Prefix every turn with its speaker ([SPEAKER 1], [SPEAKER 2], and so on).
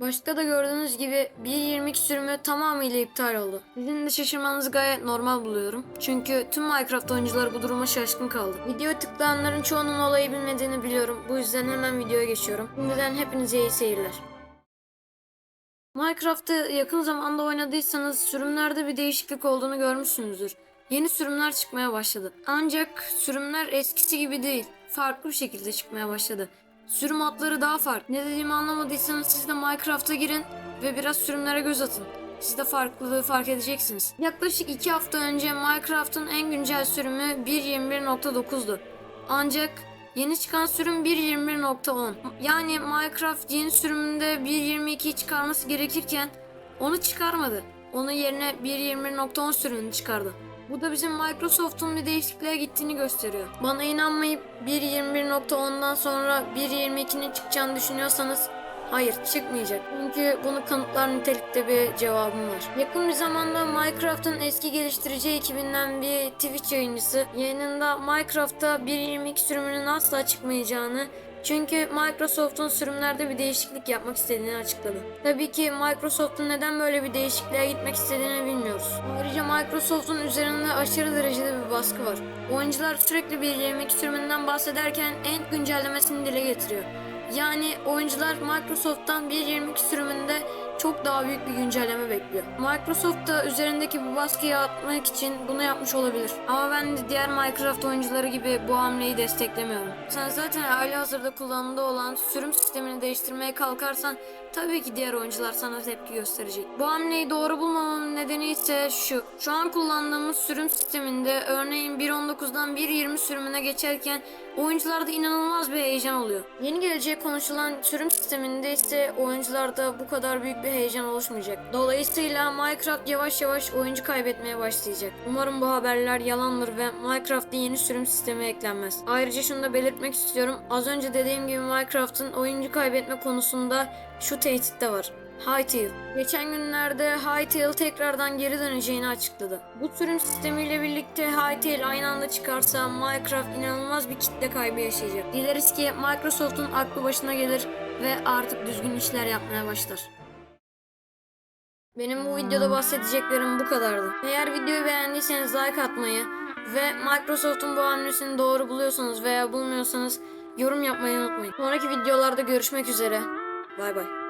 [SPEAKER 1] Başta da gördüğünüz gibi 1.22 sürümü tamamıyla iptal oldu. Sizin de şaşırmanızı gayet normal buluyorum. Çünkü tüm Minecraft oyuncuları bu duruma şaşkın kaldı. Videoya tıklayanların çoğunun olayı bilmediğini biliyorum. Bu yüzden hemen videoya geçiyorum. Şimdiden hepinize iyi seyirler. Minecraft'ı yakın zamanda oynadıysanız sürümlerde bir değişiklik olduğunu görmüşsünüzdür. Yeni sürümler çıkmaya başladı. Ancak sürümler eskisi gibi değil. Farklı bir şekilde çıkmaya başladı. Sürüm adları daha farklı. Ne dediğimi anlamadıysanız siz de Minecraft'a girin ve biraz sürümlere göz atın. Siz de farklılığı fark edeceksiniz. Yaklaşık 2 hafta önce Minecraft'ın en güncel sürümü 1.21.9'du. Ancak yeni çıkan sürüm 1.21.10. Yani Minecraft yeni sürümünde 1.22'yi çıkarması gerekirken onu çıkarmadı. Onun yerine 1.21.10 sürümünü çıkardı. Bu da bizim Microsoft'un bir değişikliğe gittiğini gösteriyor. Bana inanmayıp 1.21.10'dan sonra 1.22'nin çıkacağını düşünüyorsanız hayır çıkmayacak. Çünkü bunu kanıtlar nitelikte bir cevabım var. Yakın bir zamanda Minecraft'ın eski geliştirici ekibinden bir Twitch yayıncısı yayınında Minecraft'ta 1.22 sürümünün asla çıkmayacağını çünkü Microsoft'un sürümlerde bir değişiklik yapmak istediğini açıkladı. Tabii ki Microsoft'un neden böyle bir değişikliğe gitmek istediğini bilmiyoruz. Ayrıca Microsoft'un üzerinde aşırı derecede bir baskı var. Oyuncular sürekli bir 22 sürümünden bahsederken en güncellemesini dile getiriyor. Yani oyuncular Microsoft'tan 1.22 sürümünde çok daha büyük bir güncelleme bekliyor. Microsoft da üzerindeki bu baskıyı atmak için bunu yapmış olabilir. Ama ben de diğer Minecraft oyuncuları gibi bu hamleyi desteklemiyorum. Sen zaten hali hazırda kullanımda olan sürüm sistemini değiştirmeye kalkarsan tabii ki diğer oyuncular sana tepki gösterecek. Bu hamleyi doğru bulmamamın nedeni ise şu. Şu an kullandığımız sürüm sisteminde örneğin 1.19'dan 1.20 sürümüne geçerken oyuncularda inanılmaz bir heyecan oluyor. Yeni gelecek konuşulan sürüm sisteminde ise oyuncularda bu kadar büyük bir heyecan oluşmayacak. Dolayısıyla Minecraft yavaş yavaş oyuncu kaybetmeye başlayacak. Umarım bu haberler yalandır ve Minecraft'ın yeni sürüm sistemi eklenmez. Ayrıca şunu da belirtmek istiyorum. Az önce dediğim gibi Minecraft'ın oyuncu kaybetme konusunda şu tehdit de var. Hytale. Geçen günlerde Hytale tekrardan geri döneceğini açıkladı. Bu sürüm sistemiyle birlikte Hytale aynı anda çıkarsa Minecraft inanılmaz bir kitle kaybı yaşayacak. Dileriz ki Microsoft'un aklı başına gelir ve artık düzgün işler yapmaya başlar. Benim bu videoda bahsedeceklerim bu kadardı. Eğer videoyu beğendiyseniz like atmayı ve Microsoft'un bu hamlesini doğru buluyorsanız veya bulmuyorsanız yorum yapmayı unutmayın. Sonraki videolarda görüşmek üzere. Bay bay.